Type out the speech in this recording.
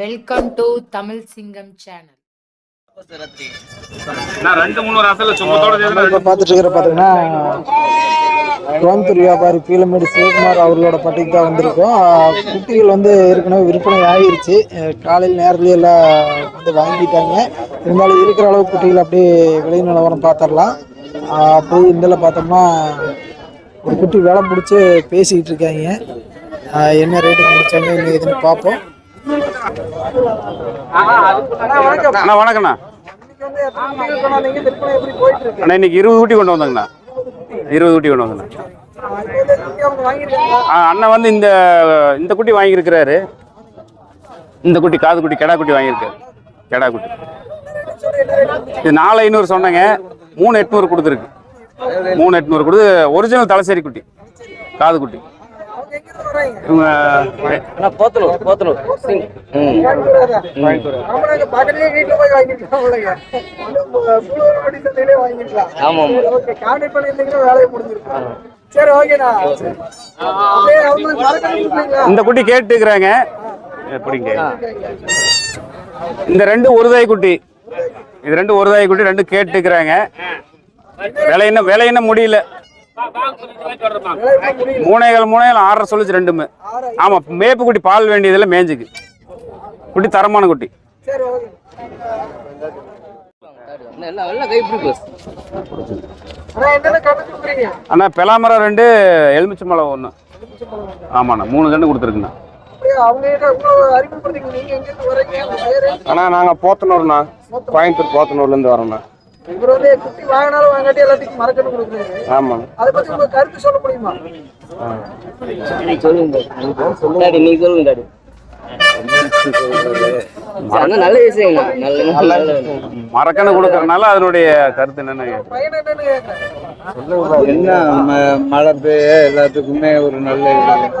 Welcome to Tamil சிங்கம் channel நான் ரெண்டு மூணு அசல பார்த்துட்டு இருக்கிற பார்த்தீங்கன்னா கோயம்புத்தூர் வியாபாரி பீலமேடு சிவகுமார் அவர்களோட பட்டிக்கு தான் வந்திருக்கோம். குட்டிகள் வந்து ஏற்கனவே விற்பனை ஆகிருச்சு. காலையில் நேரத்துலேயே எல்லாம் வந்து வாங்கிட்டாங்க. இருந்தாலும் இருக்கிற அளவு குட்டிகள் அப்படியே விலை நிலவரம் பார்த்துடலாம். ஆஹ் அப்படியே இதில் பார்த்தோம்னா ஒரு குட்டி விலை பிடிச்சி பேசிக்கிட்டு இருக்காங்க. என்ன ரேட்டுக்கு முடிச்சாங்க என்ன ஏதுன்னு பார்ப்போம். அண்ணா வணக்கண்ணா அண்ணா இன்னைக்கு இருபது ஊட்டி கொண்டு வந்தாங்கண்ணா. இருபது ஊட்டி கொண்டு வந்தாங்கண்ணா. ஆ அண்ணன் வந்து இந்த இந்த குட்டி வாங்கியிருக்கிறாரு. இந்த குட்டி காது குட்டி கெடா குட்டி வாங்கியிருக்காரு கெடா குட்டி. இது நாலு ஐநூறு சொன்னேங்க. மூணு எட்நூறு கொடுத்துருக்கு. மூணு எட்நூறு கொடுத்து ஒரிஜினல் தலைசேரி குட்டி. காது குட்டி. இவங்க போத்தலூர் போத்தலூர். ம். ஆமா சரி ஓகேண்ணா அப்படியே அவங்க மறக்காம இந்த குட்டி கேட்டுக்கிறாங்க. எப்படிங்க? இந்த ரெண்டு ஒருதாய் குட்டி. இது ரெண்டு ஒருதாய் குட்டி ரெண்டு கேட்டுக்கிறாங்க. விலை என்ன விலை என்ன முடியல? மூணேகால் மூணேகால் ஆறரை சொல்லுச்சு ரெண்டுமே. ஆமா மேப்பு குட்டி பால் வேண்டியதில் மேஞ்சுக்கு. குட்டி தரமான குட்டி. அண்ணா பெலாமரம் ரெண்டு எலுமிச்சம்பழம் ஒன்று ஆமாண்ணா மூணு கண்டு கொடுத்துருக்குண்ணா. அண்ணா நாங்கள் போத்தனூர்ண்ணா. கோயம்புத்தூர் போத்தனூர்லேருந்து வரோண்ணா. இவர் வந்து குட்டி வாங்கினாலும் வாங்காட்டி எல்லாத்துக்கும் மரக்கட்டு கொடுக்குறாரு. ஆமாங்க அதை பத்தி உங்க கருத்து சொல்ல முடியுமா? நீ சொல்லுங்க டாடி நீ சொல்லுங்க நல்ல விஷயங்கண்ணா நல்ல நல்ல மரக்கணு கொடுக்கறனால அதனுடைய கருத்து என்னன்னு என்ன மழை பெய்ய எல்லாத்துக்குமே ஒரு நல்ல இது.